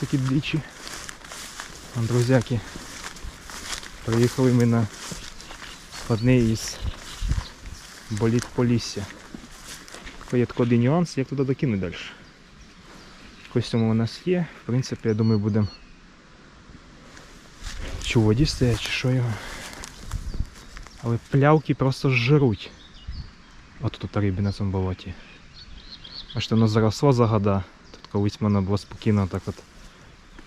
Такі двічі. Друзяки. Приїхали ми на одне із боліт Полісся. Є такий один нюанс, як туди докинути далі. Костюм у нас є. В принципі, я думаю, будемо чи у воді стоять, чи що його. Але плявки просто жруть. От тут риби на цьому болоті. Бачите, воно заросло за года. Тут колись можна було спокійно так от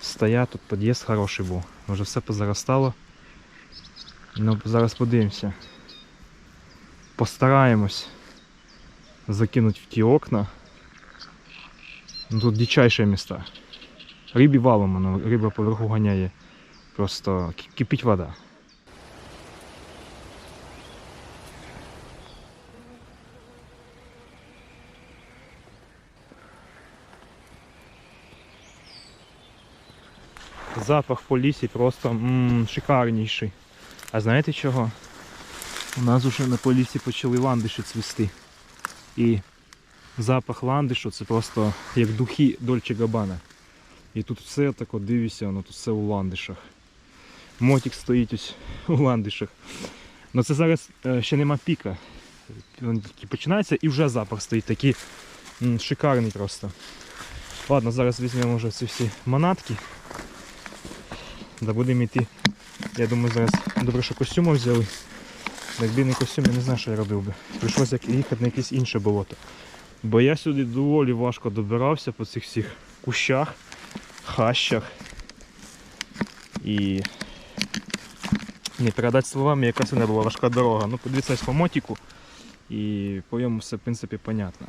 стояти, тут під'їзд хороший був. Вже все позаростало. Ну, зараз подивимося. Постараємось закинути в ті окна. Ну, тут дичайші міста. Рибі валом, ну, риба поверху ганяє. Просто ки- кипить вода. Запах по лісі просто м, шикарніший. А знаєте чого? У нас уже на полісі почали ландиші цвісти. І запах ландишу це просто як духи Дольче Габана. І тут все так от дивишся, воно тут все у ландишах. Мотик стоїть ось у ландишах. Ну це зараз е, ще нема піка. Він тільки починається і вже запах стоїть такий м, шикарний просто. Ладно, зараз візьмемо вже ці всі манатки. Да будемо йти. Я думаю, зараз добре, що костюми взяли. Якби не костюм, я не знаю, що я робив би. Прийшлося їхати на якесь інше болото. Бо я сюди доволі важко добирався по цих всіх кущах, хащах. І не передати словами, яка це не була важка дорога. Ну, подивіться по мотику і по йому все в принципі понятно.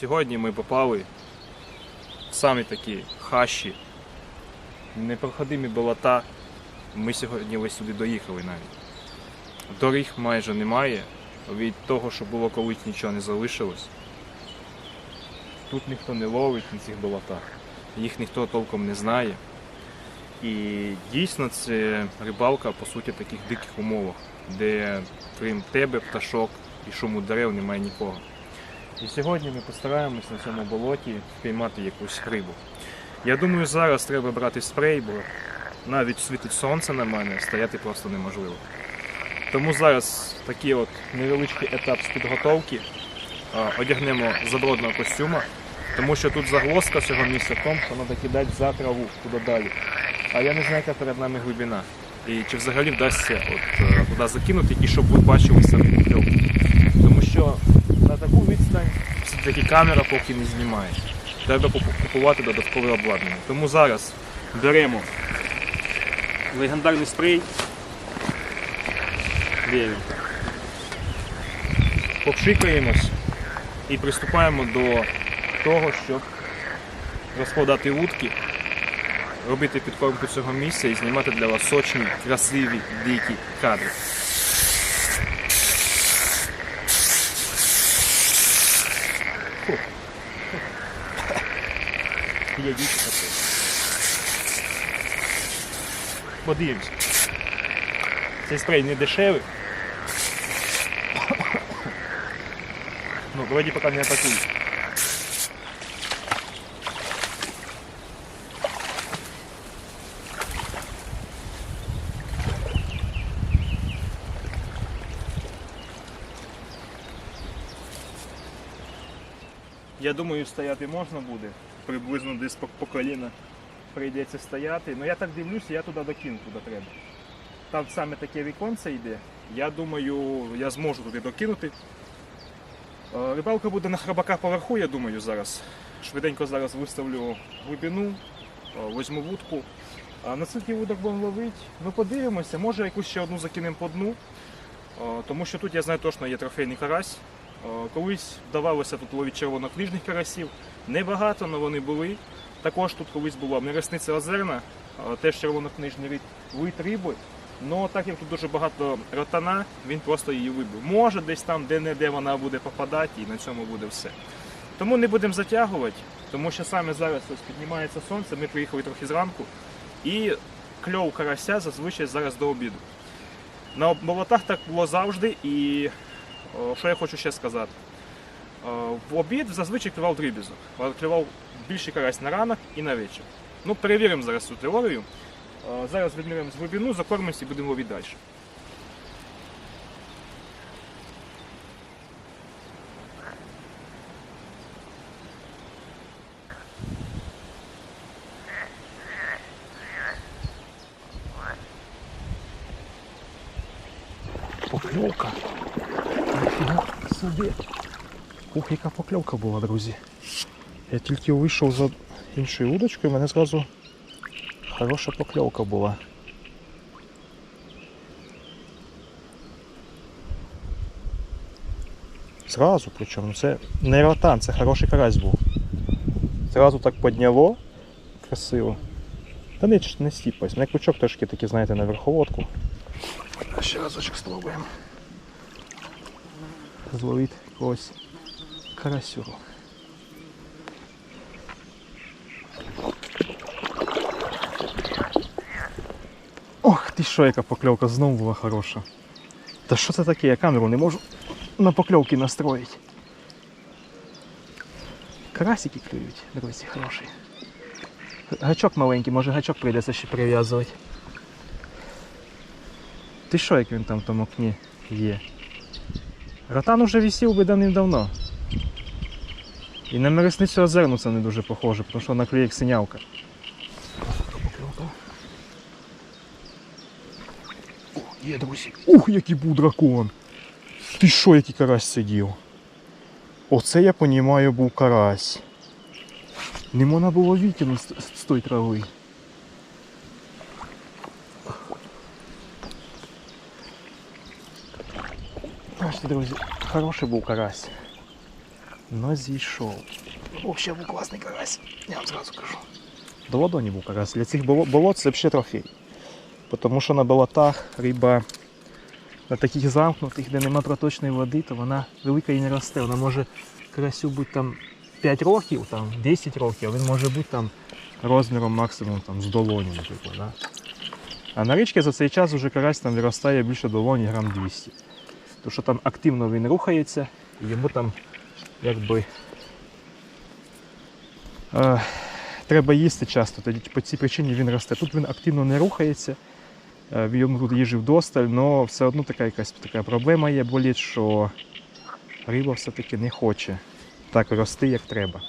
Сьогодні ми попали в самі такі хащі, непроходимі болота. Ми сьогодні ось сюди доїхали навіть. Доріг майже немає. Від того, що було колись нічого не залишилось. Тут ніхто не ловить на цих болотах, їх ніхто толком не знає. І дійсно це рибалка по суті в таких диких умовах, де крім тебе, пташок і шуму дерев немає нікого. І сьогодні ми постараємось на цьому болоті впіймати якусь рибу. Я думаю, зараз треба брати спрей, бо навіть світить сонце на мене, стояти просто неможливо. Тому зараз такий от невеличкий етап з підготовки. Одягнемо забродного костюма, тому що тут загвоздка цього місця в тому, що треба кидати за траву туди далі. А я не знаю, яка перед нами глибина. І чи взагалі вдасться от, е, туди закинути і щоб ви бачили самі покльовки. Тому що на таку відстань все-таки камера поки не знімає. Треба купувати додаткове обладнання. Тому зараз беремо легендарний спрей. Він? Попшикаємось і приступаємо до того, щоб розкладати вудки, робити підкормку цього місця і знімати для вас сочні, красиві, дикі кадри. Є таке. Подивимось. Цей спрей не дешевий. Ну, вроді поки не атакує. Я думаю, стояти можна буде. Приблизно десь по, по коліна прийдеться стояти. Ну я так дивлюся, я туди докину, куди треба. Там саме таке віконце йде. Я думаю, я зможу туди докинути. Е, Рибалка буде на храбаках поверху, я думаю, зараз. Швиденько зараз виставлю глибину, е, візьму вудку. А на скільки вудок будемо ловити? Ну подивимося, може якусь ще одну закинемо по дну. Е, Тому що тут я знаю точно є трофейний карась. Е, Колись вдавалося тут ловити червонокнижних карасів. Небагато, але вони були. Також тут колись була нересниця озерна, е, теж червонокнижний рід, вид риби. Ну так як тут дуже багато ротана, він просто її вибив. Може десь там де-не-де вона буде попадати і на цьому буде все. Тому не будемо затягувати, тому що саме зараз ось піднімається сонце, ми приїхали трохи зранку. І кльов карася зазвичай зараз до обіду. На болотах так було завжди, і що я хочу ще сказати. О, В обід зазвичай клював дрібізок. але Клював більший карась на ранок і на вечір. Ну, перевіримо зараз цю теорію. О, Зараз відміряємо з глибину, закормимося і будемо ловити далі. Покльовка. Собі. Ух, яка покльовка була, друзі. Я тільки вийшов за іншою удочкою, мене зразу хороша покльовка була. Зразу, причому це не ротан, це хороший карась був. Зразу так підняло. Красиво. Та не, не стіпась. Не крючок трошки такий, знаєте, на верховодку. Ще разочок спробуємо. Зловити когось карасюру. Ох, ти що, яка покльовка знову була хороша. Та що це таке? Я камеру не можу на покльовки настроїти. Карасики клюють, друзі, хороші. Гачок маленький, може гачок прийдеться ще прив'язувати. Ти що, як він там в тому окні є? Ротан уже висів би давним-давно. І на мересницю озерну це не дуже похоже, тому що вона як синявка. О, є, друзі. Ух, який був дракон! Ти що, який карась сидів? Оце я понімаю був карась. Не можна було з, з тої трави. Бачите, друзі, хороший був карась. Но зійшов. Взагалі був класний карась, я вам зразу кажу. До ладоні був карась. Для цих болот, це взагалі трофей. Тому що на болотах риба на таких замкнутих, де нема проточної води, то вона велика і не росте. Вона може карасю бути там 5 років, там 10 років, а він може бути там розміром максимум там, з долоні, наприклад. Да? А на річці за цей час вже карась там виростає більше долоні, грам 200. Тому що там активно він рухається і йому там якби е, треба їсти часто. Тоді по цій причині він росте. Тут він активно не рухається. Е, Йому тут їжі вдосталь, але все одно така якась така проблема є, болить, що риба все-таки не хоче так рости, як треба.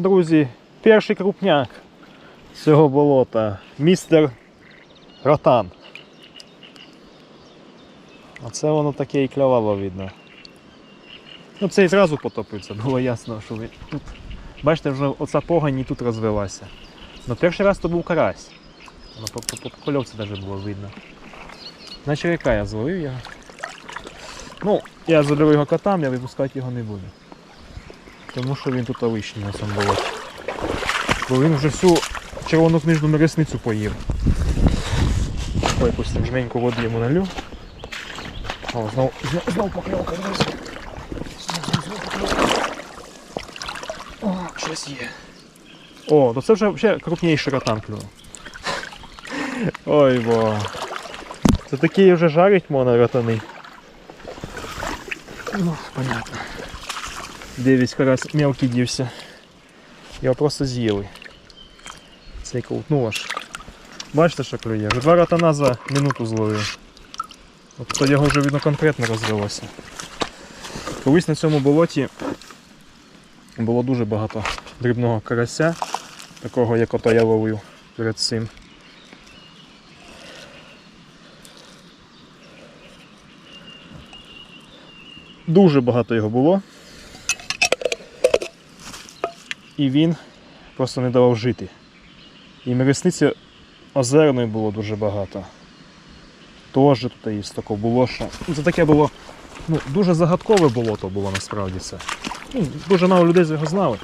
Друзі, перший крупняк цього болота. Містер Ротан. Оце воно таке і кльовало видно. Ну це і зразу потопився, було ясно, що тут. Бачите, вже оця погань і тут розвелася. Ну перший раз то був карась. Воно по, по, по кольовці навіть було видно. На черв'яка я зловив його. Ну, я залив його котам, я випускати його не буду. Тому що він тут лишній на цьому болоті. Бо він вже всю червону книжну мересницю поїв. Ой, якусь там жменьку води йому налю. О, знов, знов, знов покльовка, покльовка. О, щось є. О, то це вже взагалі крупніший ротан клюнув. Ой, бо. Це такий вже жарить можна ротани. Ну, понятно. Де весь карась мелкий дівся. Його просто з'їли. Цей ковтнув аж. Бачите, що клює? Вже два ратана за минуту зловив. От то його вже видно конкретно розвелося. Колись на цьому болоті було дуже багато дрібного карася, такого як ото я ловив перед цим. Дуже багато його було. І він просто не давав жити. І міресниці озерної було дуже багато. Теж тут є такого було що. Це таке було ну, дуже загадкове болото було насправді це. Ну, дуже мало людей його знали.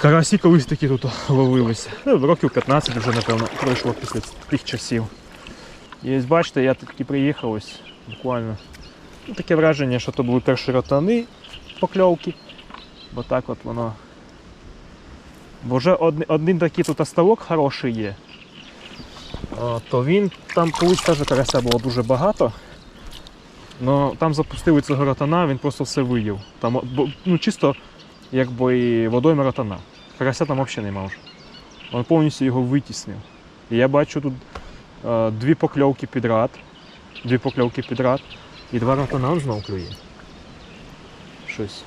Карасі колись такі тут ловилися. Ну, років 15 вже, напевно, пройшло після тих часів. І ось бачите, я таки приїхав ось буквально. Ну, таке враження, що то були перші ротани покльовки. Бо так от воно. Бо вже один, такий тут оставок хороший є. То він там колись теж карася було дуже багато. Ну там запустили цього ротана, він просто все виїв. Там ну, чисто якби і водойма ротана. Карася там взагалі нема вже. Він повністю його витіснив. І я бачу тут е, дві покльовки підряд. Дві покльовки підряд. І два ротана знов клює. Щось.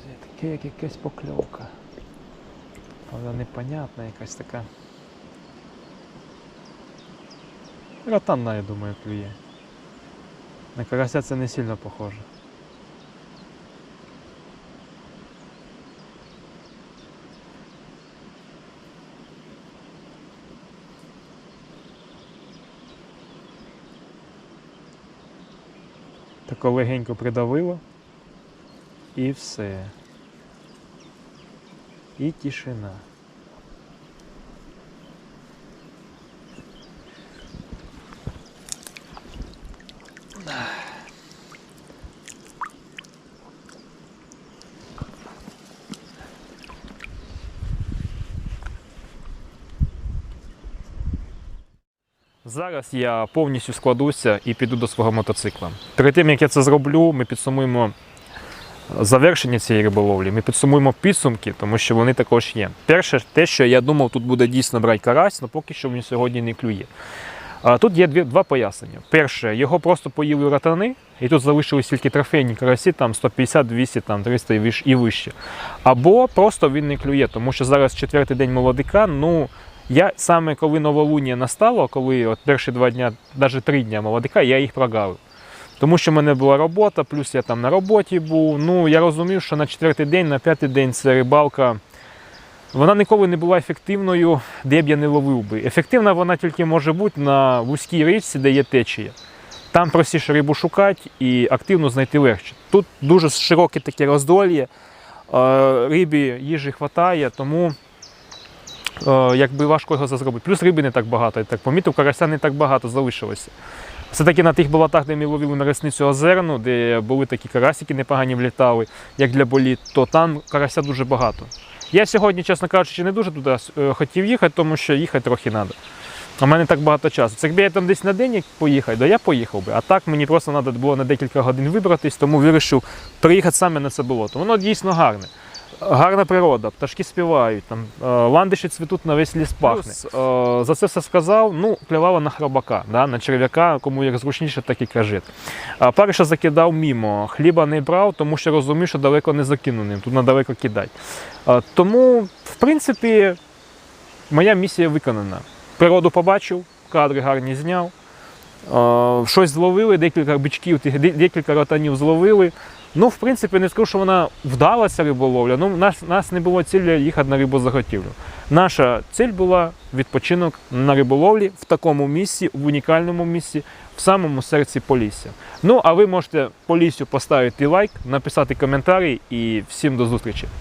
Друзі, таке як якась покльовка. Вона непонятна якась така. Ротанна, я думаю, клює. На карася це не сильно похоже. Тако легенько придавило. І все. І тишина. Зараз я повністю складуся і піду до свого мотоцикла. Перед тим як я це зроблю, ми підсумуємо завершення цієї риболовлі. Ми підсумуємо підсумки, тому що вони також є. Перше, те, що я думав, тут буде дійсно брати карась, але поки що він сьогодні не клює. Тут є дві, два пояснення. Перше, його просто поїли ратани, і тут залишились тільки трофейні карасі, там 150, 200, там 300 і вище. Або просто він не клює, тому що зараз четвертий день молодика. Ну я саме коли новолуння настало, коли от перші два дня, навіть три дня молодика, я їх прогавив. Тому що в мене була робота, плюс я там на роботі був. Ну я розумів, що на четвертий день, на п'ятий день це рибалка. Вона ніколи не була ефективною, де б я не ловив би. Ефективна вона тільки може бути на вузькій річці, де є течія. Там простіше рибу шукати і активно знайти легше. Тут дуже широке таке роздолі, рибі їжі вистачає, тому е, якби важко його зробити. Плюс риби не так багато, я так помітив, карася не так багато залишилося. Все-таки на тих болотах, де ми ловили на ресницю озерну, де були такі карасики непогані влітали, як для боліт, то там карася дуже багато. Я сьогодні, чесно кажучи, не дуже туди е, хотів їхати, тому що їхати трохи треба. У мене так багато часу. Це якби я там десь на день як поїхати, то я поїхав би. А так мені просто треба було на декілька годин вибратись, тому вирішив приїхати саме на це болото. Воно дійсно гарне. Гарна природа, пташки співають, там е, ландиші цвітуть на весь ліс пахне. Плюс, е, за це все сказав, ну, клювала на храбака, да, на черв'яка, кому як зручніше, так і кажи. А Париша закидав мімо, хліба не брав, тому що розумів, що далеко не закину ним, тут надалеко кидати. Е, Тому, в принципі, моя місія виконана. Природу побачив, кадри гарні зняв. Е, Щось зловили, декілька бичків, декілька ротанів зловили. Ну, в принципі, не скажу, що вона вдалася риболовля. Ну, нас, нас не було цілі їхати на рибозаготівлю. Наша ціль була відпочинок на риболовлі в такому місці, в унікальному місці, в самому серці Полісся. Ну, а ви можете Поліссю поставити лайк, написати коментарі і всім до зустрічі.